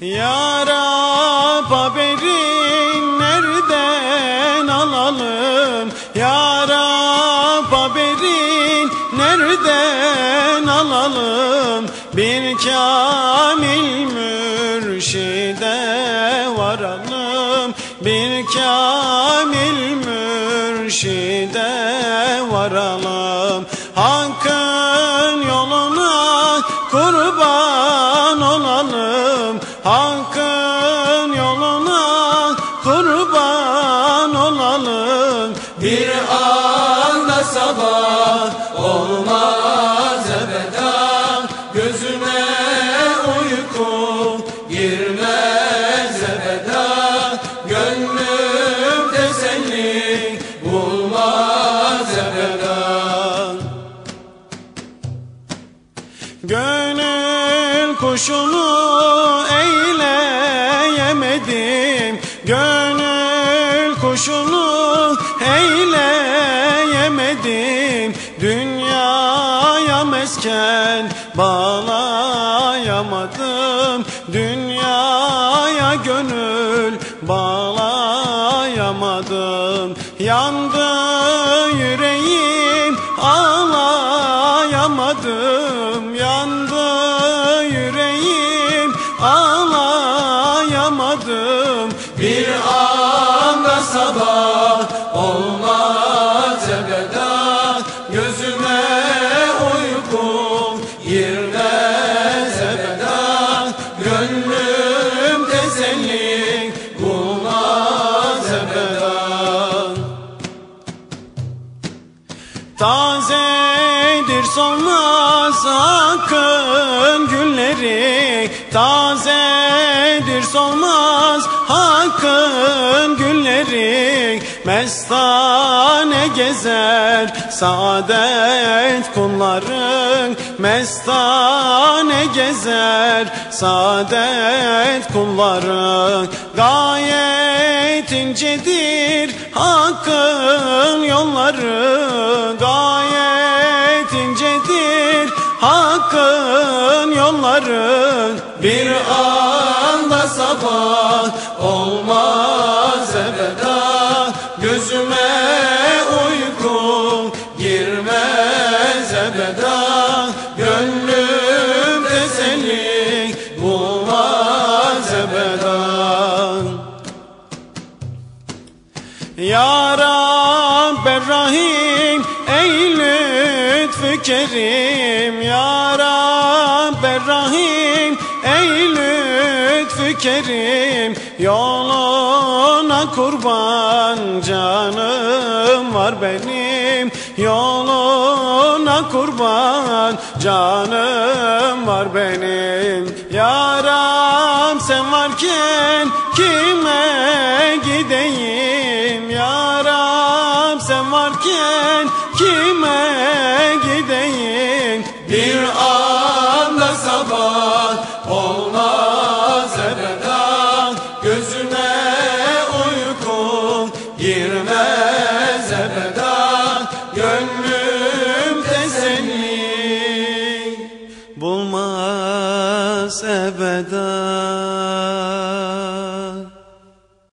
Ya Rab haberi nereden alalım? Ya Rab haberi nereden alalım? Bir kamil mürşide varalım. Bir kamil mürşide varalım. Hakkın girmez ebeden Gönlüm teselli bulmaz ebeden Gönül kuşunu eyleyemedim Gönül kuşunu eyleyemedim Dünyaya mesken bağlayamadım gönül bağlayamadım. Yandı yüreğim ağlayamadım. Yandı yüreğim ağlayamadım. Bir anda sabah olmaz ebeden Gözüme uyku girmez ebeden Gönlüm Tazedir solmaz hakkın gülleri. Tazedir solmaz hakkın gülleri. Mestane gezer saadet kulların. Mestane gezer saadet kulların. Gayet incedir hakkın yolları Gayet incedir. Hakkın yolları Bir anda sabah olmaz ebeden Gözüme Ya Rabbi Rahim ey lütfü kerim Ya Rabbi Rahim ey lütfü kerim Yoluna kurban canım var benim. Yoluna kurban canım var benim. Ya Rab sen varken kime gideyim girmez ebeda gönlümde seni. Bulmaz ebeda.